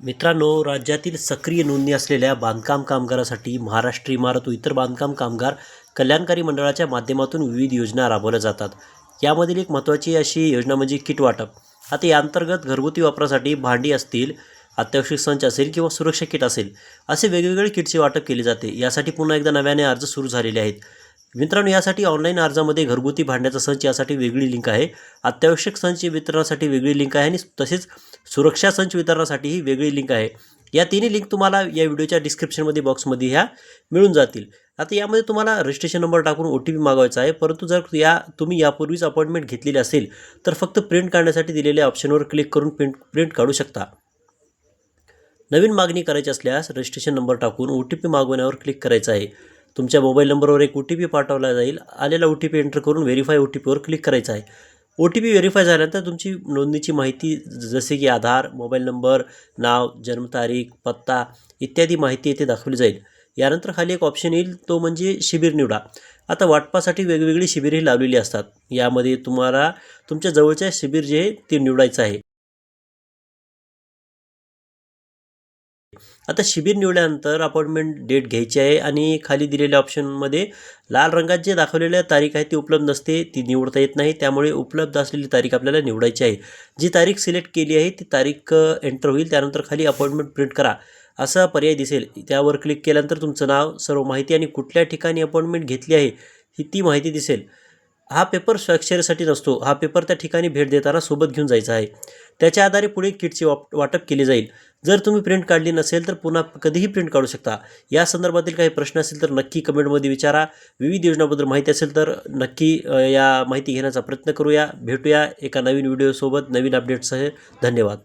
मित्रांनो राज्यातील सक्रिय नोंदणी असलेल्या बांधकाम कामगारासाठी महाराष्ट्र इमारत व इतर बांधकाम कामगार कल्याणकारी मंडळाच्या माध्यमातून विविध योजना राबवल्या जातात. यामधील एक महत्त्वाची अशी योजना म्हणजे किट वाटप. आता या अंतर्गत घरगुती वापरासाठी भांडी असतील अत्यावश्यक संच असेल किंवा सुरक्षा किट असेल असे वेगवेगळे किटचे वाटप केले जाते. यासाठी पुन्हा एकदा नव्याने अर्ज सुरू झालेले आहेत. मित्रांनो यासाठी ऑनलाईन अर्जामध्ये घरगुती भांड्याचा संच यासाठी वेगळी लिंक आहे. अत्यावश्यक संच वितरणासाठी वेगळी लिंक आहे आणि तसेच सुरक्षा संच वितरणासाठीही वेगळी लिंक आहे. या तिन्ही लिंक तुम्हाला या व्हिडिओच्या डिस्क्रिप्शनमध्ये बॉक्समध्ये ह्या मिळून जातील. आता यामध्ये तुम्हाला रजिस्ट्रेशन नंबर टाकून ओ टी पी मागवायचा आहे. परंतु जर या तुम्ही यापूर्वीच अपॉइंटमेंट घेतलेली असेल तर फक्त प्रिंट काढण्यासाठी दिलेल्या ऑप्शनवर क्लिक करून प्रिंट प्रिंट काढू शकता. नवीन मागणी करायची असल्यास रजिस्ट्रेशन नंबर टाकून ओ टी पी मागवण्यावर क्लिक करायचं आहे. तुमच्या मोबाईल नंबरवर एक ओ टी पी पाठवला जाईल. आलेला ओ टी पी एंटर करून व्हेरीफाय ओ टी पीवर क्लिक करायचं आहे. ओ टी पी व्हेरीफाय झाल्यानंतर तुमची नोंदणीची माहिती जसे की आधार मोबाईल नंबर नाव जन्मतारीख पत्ता इत्यादी माहिती येथे दाखवली जाईल. यानंतर खाली एक ऑप्शन येईल तो म्हणजे शिबिर निवडा. आता वाटपासाठी वेगवेगळी शिबिरे लावलेली असतात. यामध्ये तुम्हाला तुमच्या जवळच्या शिबिर जे आहे ते निवडायचं आहे. आता शिबिर निवडल्यानंतर अपॉइंटमेंट डेट घ्यायची आहे आणि खाली दिलेल्या ऑप्शनमध्ये लाल रंगात जे दाखवलेल्या तारीख आहे ती उपलब्ध नसते ती निवडता येत नाही त्यामुळे उपलब्ध असलेली तारीख आपल्याला निवडायची आहे. जी तारीख सिलेक्ट केली आहे ती तारीख एंटर होईल त्यानंतर खाली अपॉइंटमेंट प्रिंट करा. असा पर्याय दिसेल. त्यावर क्लिक केल्यानंतर तुमचं नाव सर्व माहिती आणि कुठल्या ठिकाणी अपॉइंटमेंट घेतली आहे ही ती माहिती दिसेल. हा पेपर स्वाक्षरीसाठी नसतो. हा पेपर त्या ठिकाणी भेट देताना सोबत घेऊन जायचा आहे. त्याच्या आधारे पुढे किटचे वाप वाटप केले जाईल. जर तुम्ही प्रिंट काढली नसेल तर पुन्हा कधीही प्रिंट काढू शकता. या संदर्भातील काही प्रश्न असेल तर नक्की कमेंटमध्ये विचारा. विविध योजनाबद्दल माहिती असेल तर नक्की या माहिती घेण्याचा प्रयत्न करूया. भेटूया एका नवीन व्हिडिओसोबत नवीन अपडेटसह धन्यवाद.